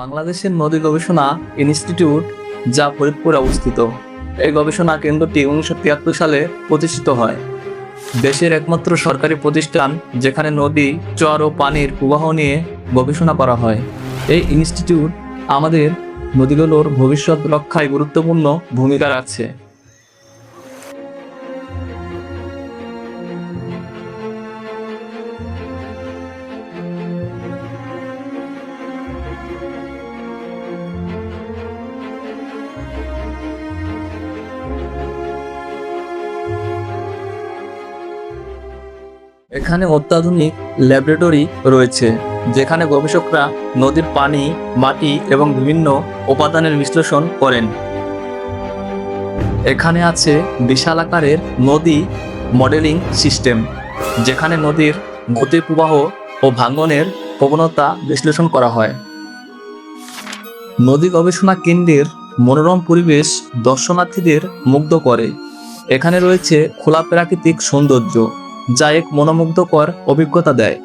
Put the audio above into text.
বাংলাদেশের নদী গবেষণা ইনস্টিটিউট, যা ফরিদপুরে অবস্থিত। এই গবেষণা কেন্দ্রটি উনিশশো তিয়াত্তর সালে প্রতিষ্ঠিত হয়। দেশের একমাত্র সরকারি প্রতিষ্ঠান, যেখানে নদী চর ও পানির প্রবাহ নিয়ে গবেষণা করা হয়। এই ইনস্টিটিউট আমাদের নদীগুলোর ভবিষ্যৎ রক্ষায় গুরুত্বপূর্ণ ভূমিকা রাখছে। এখানে অত্যাধুনিক ল্যাবরেটরি রয়েছে, যেখানে গবেষকরা নদীর পানি, মাটি এবং বিভিন্ন উপাদানের বিশ্লেষণ করেন। এখানে আছে বিশাল আকারের নদী মডেলিং সিস্টেম, যেখানে নদীর গতি প্রবাহ ও ভাঙ্গনের প্রবণতা বিশ্লেষণ করা হয়। নদী গবেষণা কেন্দ্রের মনোরম পরিবেশ দর্শনার্থীদের মুগ্ধ করে। এখানে রয়েছে খোলা প্রাকৃতিক সৌন্দর্য যা এক মনোমুগ্ধকর অভিজ্ঞতা দেয়।